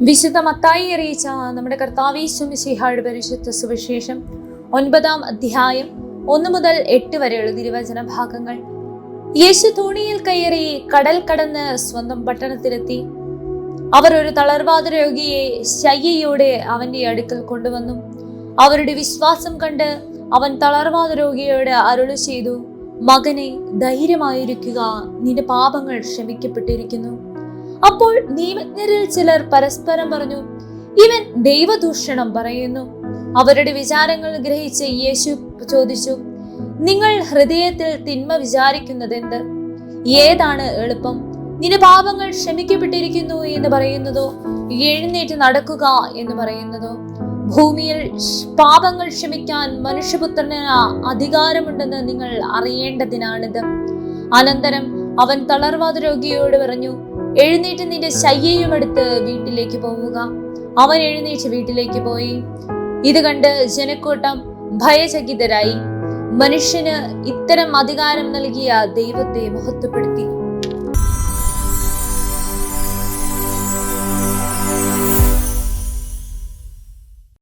വിശുദ്ധ മത്തായി അറിയിച്ച നമ്മുടെ കർത്താവീശ്വം മിശിഹായുടെ പരിശുദ്ധ സുവിശേഷം ഒൻപതാം അധ്യായം ഒന്ന് മുതൽ എട്ട് വരെയുള്ള തിരുവചന ഭാഗങ്ങൾ. യേശു തോണിയിൽ കയറി കടൽ കടന്ന് സ്വന്തം പട്ടണത്തിലെത്തി. അവർ ഒരു തളർവാദ രോഗിയെ ശയ്യയോടെ അവന്റെ അടുക്കൽ കൊണ്ടുവന്നു. അവരുടെ വിശ്വാസം കണ്ട് അവൻ തളർവാദ രോഗിയോട് അരുളി ചെയ്തു മകനെ ധൈര്യമായിരിക്കുക. നിന്റെ പാപങ്ങൾ ക്ഷമിക്കപ്പെട്ടിരിക്കുന്നു. അപ്പോൾ നിയമജ്ഞരിൽ ചിലർ പരസ്പരം പറഞ്ഞു ഇവൻ ദൈവദൂഷണം പറയുന്നു. അവരുടെ വിചാരങ്ങൾ ഗ്രഹിച്ച് യേശു ചോദിച്ചു നിങ്ങൾ ഹൃദയത്തിൽ തിന്മ വിചാരിക്കുന്നത് എന്ത് ഏതാണ് എളുപ്പം? നിന്റെ പാപങ്ങൾ ക്ഷമിക്കപ്പെട്ടിരിക്കുന്നു എന്ന് പറയുന്നതോ? എഴുന്നേറ്റ് നടക്കുക എന്ന് പറയുന്നതോ? ഭൂമിയിൽ പാപങ്ങൾ ക്ഷമിക്കാൻ മനുഷ്യപുത്രന് അധികാരമുണ്ടെന്ന് നിങ്ങൾ അറിയേണ്ടതിനാണിത്. അനന്തരം അവൻ തളർവാദ രോഗിയോട് പറഞ്ഞു എഴുന്നേറ്റ് നിന്റെ ശയ്യയും എടുത്ത് വീട്ടിലേക്ക് പോവുക. അവൻ എഴുന്നേറ്റ് വീട്ടിലേക്ക് പോയി. ഇത് കണ്ട് ജനക്കൂട്ടം ഭയചകിതരായി. മനുഷ്യന് ഇത്തരം അധികാരം നൽകിയ ദൈവത്തെ മഹത്വപ്പെടുത്തി.